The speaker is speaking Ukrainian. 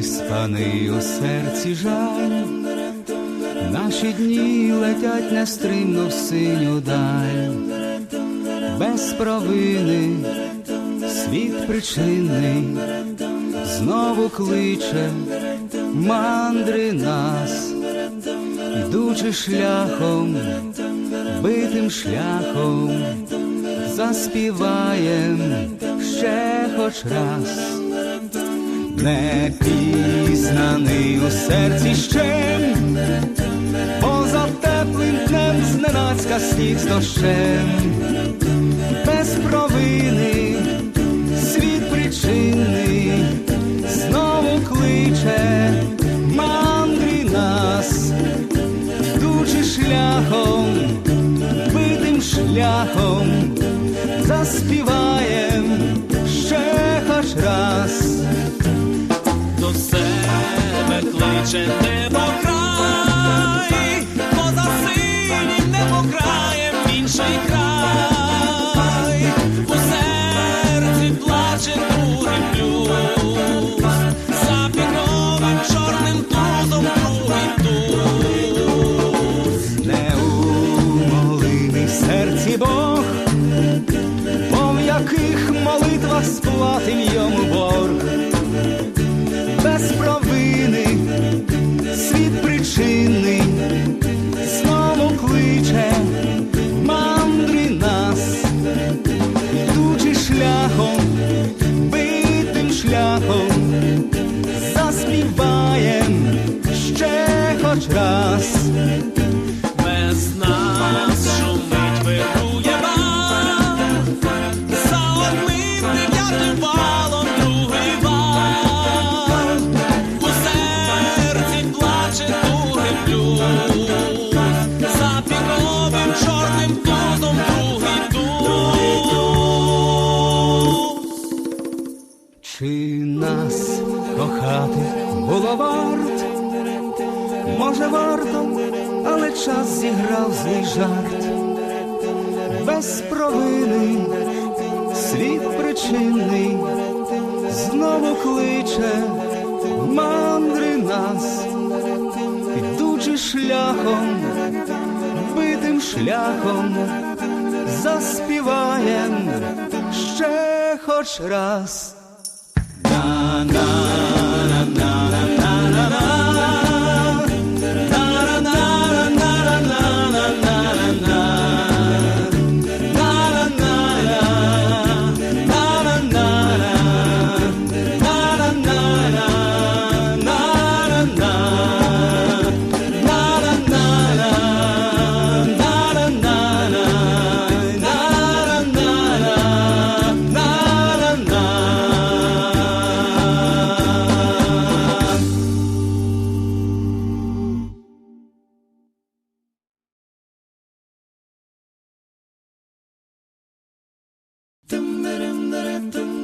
розтаний у серці жаль, наші дні летять нестримно в синю даль, без провини, світ причинний, знову кличе мандри нас, йдучи шляхом, битим шляхом, заспіваєм ще хоч раз не пізнаний у серці ще, поза теплим днем зненацька сніг з дощем, без провини, світ причинний, знову кличе мандрі нас, йдучи шляхом, битим шляхом, заспіваєм себе кличе небо край, поза синім небо краєм інший край, у серці плаче другий плюс, за піковим чорним тузом другий туз. Неумолимий в серці Бог, бо в яких молитвах сплатим йому Без нас шумить вирує бал, за одним дев'ятим валом другий вал, у серці плаче туги плюс, за піковим чорним тузом другий туз. Чи нас кохати було варт? Може, варто, але час зіграв злий жарт. Без провини, світ причинний, знову кличе мандри нас, йдучи шляхом, битим шляхом, заспіваєм ще хоч раз. that I've.